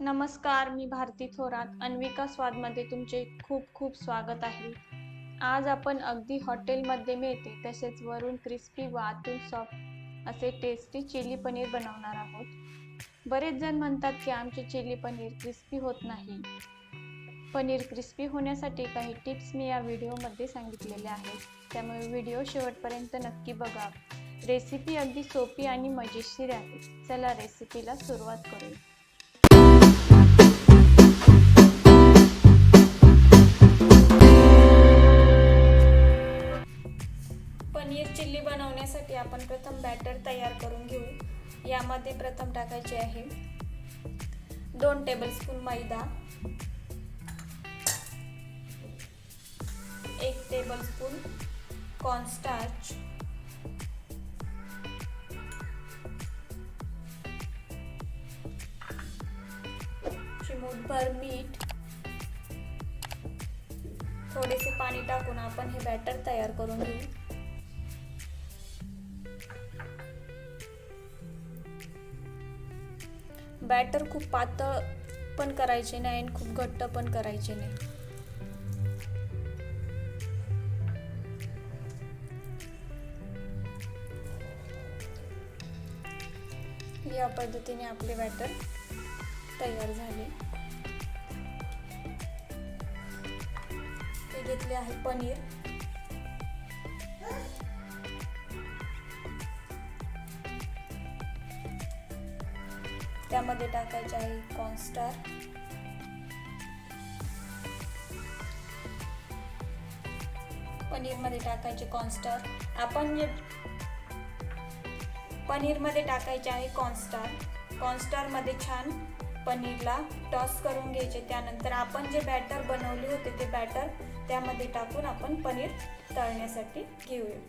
नमस्कार मी भारती थोरात अन्विका स्वादमध्ये तुमचे खूप खूप स्वागत आहे. आज आपण अगदी हॉटेलमध्ये मिळते तसेच वरून क्रिस्पी व आतून सॉफ्ट असे टेस्टी चिली पनीर बनवणार आहोत. बरेच जण म्हणतात की आमचे चिली पनीर क्रिस्पी होत नाही. पनीर क्रिस्पी होण्यासाठी काही टिप्स मी या व्हिडिओमध्ये सांगितलेल्या आहेत. त्यामुळे व्हिडिओ शेवटपर्यंत नक्की बघा. रेसिपी अगदी सोपी आणि मजेशीर आहे. चला रेसिपीला सुरुवात करूया. इडली बनवण्यासाठी आपण प्रथम बॅटर तयार करून घेऊ. यामध्ये प्रथम टाकायचे आहे दोन टेबलस्पून मैदा एक टेबलस्पून कॉर्नस्टार्च चिमूटभर मीठ थोडेसे पाणी टाकून आपण हे बॅटर तयार करून घेऊ. बॅटर खूप पातळ पण करायचे नाही आणि खूप घट्ट पण करायचे नाही. या पद्धतीने आपले बॅटर तयार झाले. ते घेतले आहे पनीर. त्यामध्ये टाकायचे आहे कॉर्नस्टार पनीरमध्ये टाकायचे कॉर्नस्टार आपण जे पनीरमध्ये टाकायचे आहे कॉर्नस्टार कॉर्नस्टारमध्ये छान पनीरला टॉस करून घ्यायचे. त्यानंतर आपण जे बॅटर बनवले होते ते बॅटर त्यामध्ये टाकून आपण पनीर तळण्यासाठी घेऊया.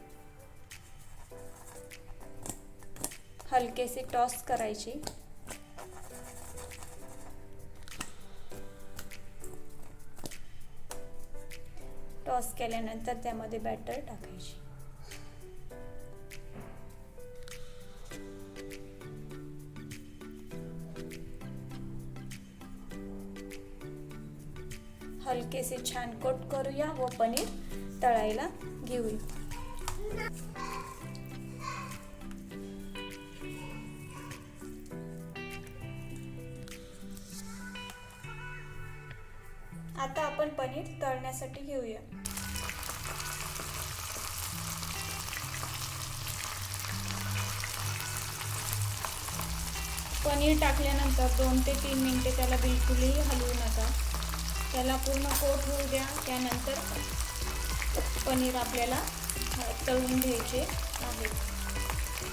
हलकेसे टॉस करायची. टॉस केल्यानंतर त्यामध्ये बॅटर टाकायची. हलकेसे छान कोट करूया व पनीर तळायला घेऊया. घेऊया. पनीर टाकल्यानंतर दोन ते तीन मिनिटे त्याला बिलकुलही हलवू नका. त्याला पूर्ण कोट होऊ द्या. त्यानंतर पनीर आपल्याला तळून घ्यायचे आहे.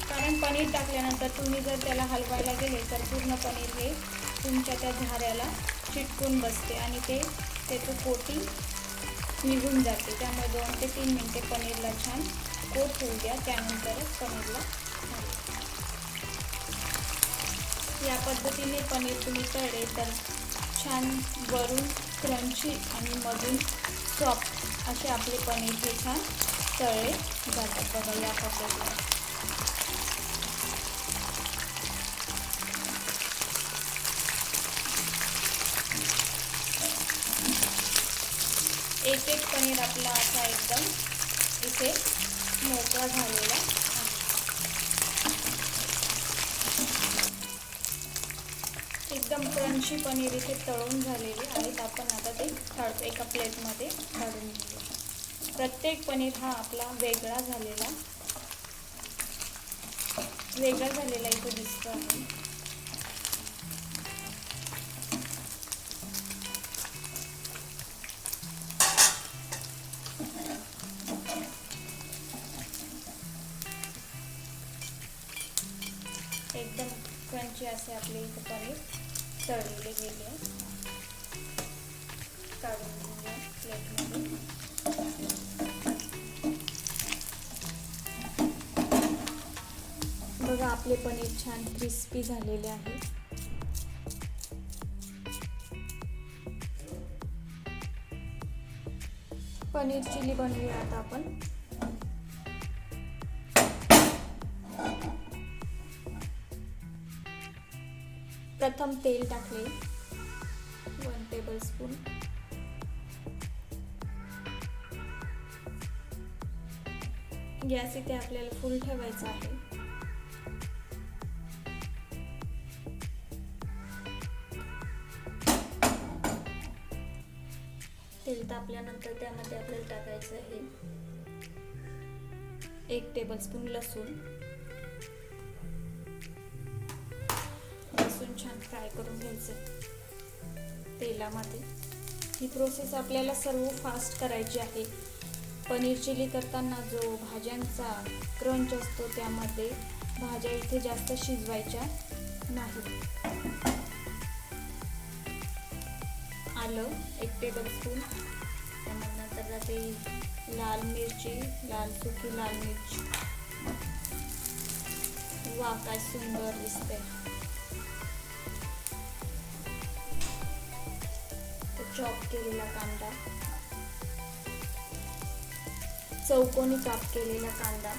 कारण पनीर टाकल्यानंतर तुम्ही जर त्याला हलवायला गेले तर पूर्ण पनीर हे तुमच्या त्या झाऱ्याला चिटकून बसते आणि ते त्याचं पोटी निघून जाते. त्यामुळे दोन ते तीन मिनटे पनीरला छान कोट होऊ द्या. त्यानंतरच पनीरला या पद्धतीने पनीर तुम्ही तळले तर छान वरून क्रंची आणि मधून सॉफ्ट असे आपले पनीर हे छान तळले जातात. बघा या पद्धतीने. एक एक पनीर आपला असा एकदम इथे मोकळा झालेला एकदम क्रंची पनीर इथे तळून झालेले आहेत. आपण आता ते काढतो एका प्लेटमध्ये काढून घेऊया. प्रत्येक पनीर हा आपला वेगळा झालेला वेगळा झालेला इथे दिसतो आहे. क्रंची असे आपले इथे पनीर तळलेले गेले काढून घेऊया प्लेटमध्ये बघा आपले पनीर छान क्रिस्पी झालेले आहे. पनीर चिली बनवूया आता आपण. प्रथम तेल टाकले. वन टेबलस्पून गॅस इथे आपल्याला फुल ठेवायचा आहे. तेल तापल्यानंतर त्यामध्ये आपल्याला टाकायचं आहे एक टेबलस्पून लसूण. छान फ्राय करून घ्यायचं. तेलामध्ये. ही प्रोसेस आपल्याला सर्व फास्ट करायची आहे. पनीर चिली करताना जो भाज्यांचा क्रंच असतो त्यामध्ये भाज्या इथे जास्त शिजवायच्या नाही आलं एक टेबलस्पून त्यानंतर जाते लाल मिरची लाल सुकी लाल मिरची. वा काय सुंदर दिसते चॉप केलेला कांदा. चौकोनी काप केलेला कांदा.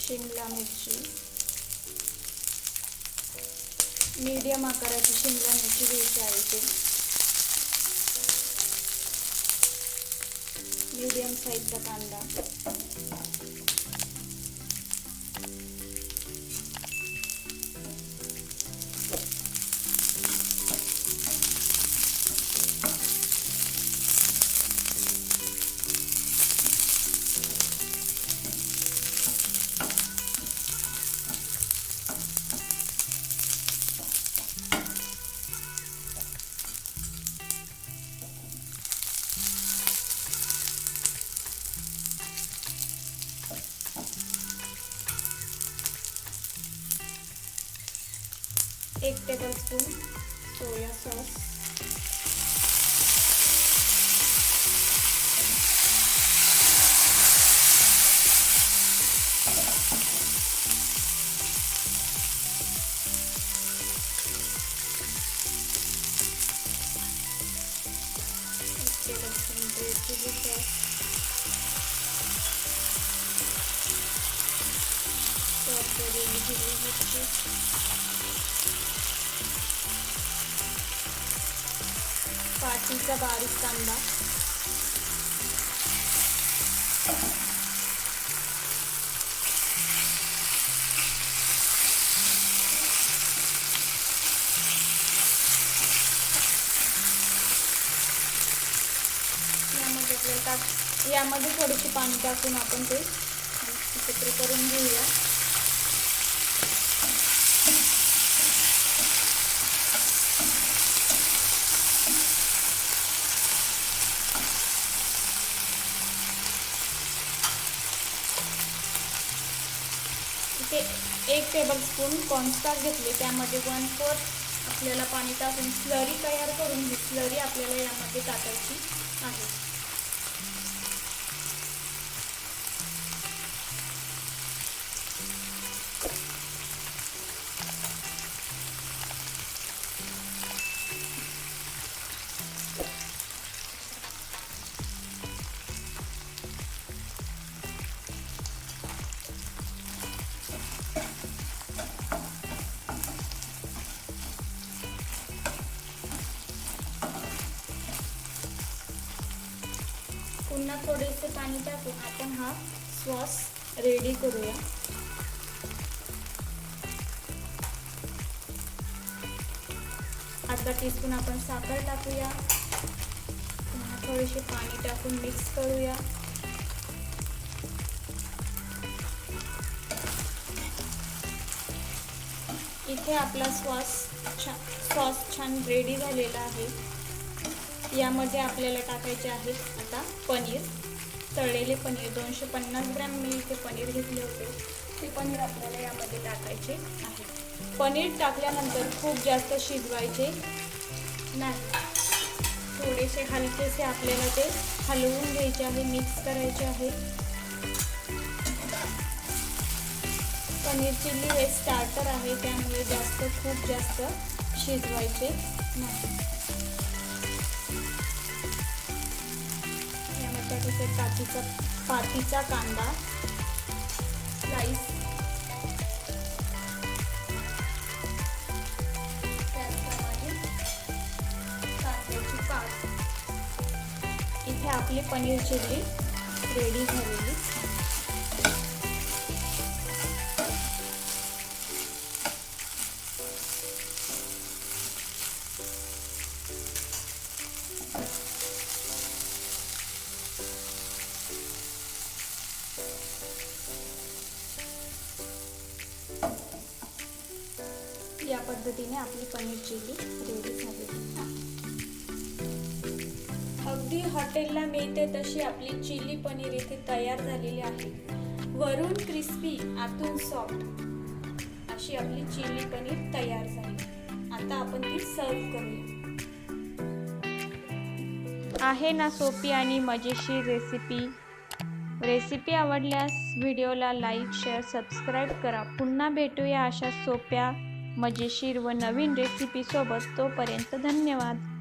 शिमला मिरची. मीडियम आकाराची शिमला मिरची घ्यायची आहे ते मीडियम साईजचा कांदा एक टेबलस्पून सोया सॉस पाटीचा बारीक कांदा. यामध्ये आपल्याला टाक यामध्ये थोडीशी पाणी टाकून आपण ते एकत्र करून घेऊया इथे एक टेबलस्पून कॉर्नस्टार घेतले. त्यामध्ये वन फोर्थ आपल्याला पाणी टाकून स्लरी तयार करून ही स्लरी आपल्याला यामध्ये टाकायची आहे. पुन्हा थोडेसे पाणी टाकून आपण हा सॉस रेडी करूया. अर्धा टीस्पून आपण साखर टाकूया. पुन्हा थोडेसे पाणी टाकून मिक्स करूया. इथे आपला सॉस छान सॉस छान रेडी झालेला आहे. यामध्ये आपल्याला टाकायचे आहे आता पनीर. तळलेले पनीर दोनशे पन्नास ग्रॅम मी इथे पनीर घेतले होते. ते पनीर आपल्याला यामध्ये टाकायचे आहे. पनीर टाकल्यानंतर खूप जास्त शिजवायचे नाही. थोडेसे हलकेसे आपल्याला ते हलवून घ्यायचे आहे मिक्स करायचे आहे. पनीर चिल्ली हे स्टार्टर आहे त्यामुळे जास्त खूप जास्त शिजवायचे नाही. टाकायचं काचीचा पातीचा कांदा राईस. त्याचप्रमाणे कांद्याची पात. इथे आपली पनीर चिल्ली रेडी झालेली. पद्धतीने आपली पनीर चिल्ली रेडी झाली. अगदी हॉटेलला मिळते तशी आपली चिल्ली पनीर इथे तयार झालेली आहे. वरून क्रिस्पी आतून सॉफ्ट अशी आपली चिल्ली पनीर तयार झाली. आता आपण ती सर्व करूया. आहे ना सोपी आणि मजेशीर रेसिपी रेसिपी आवडल्यास व्हिडिओला लाईक शेअर सबस्क्राईब करा. पुन्हा भेटूया अशा सोप्या मजेशीर व नवीन रेसिपीसोबत तोपर्यंत धन्यवाद.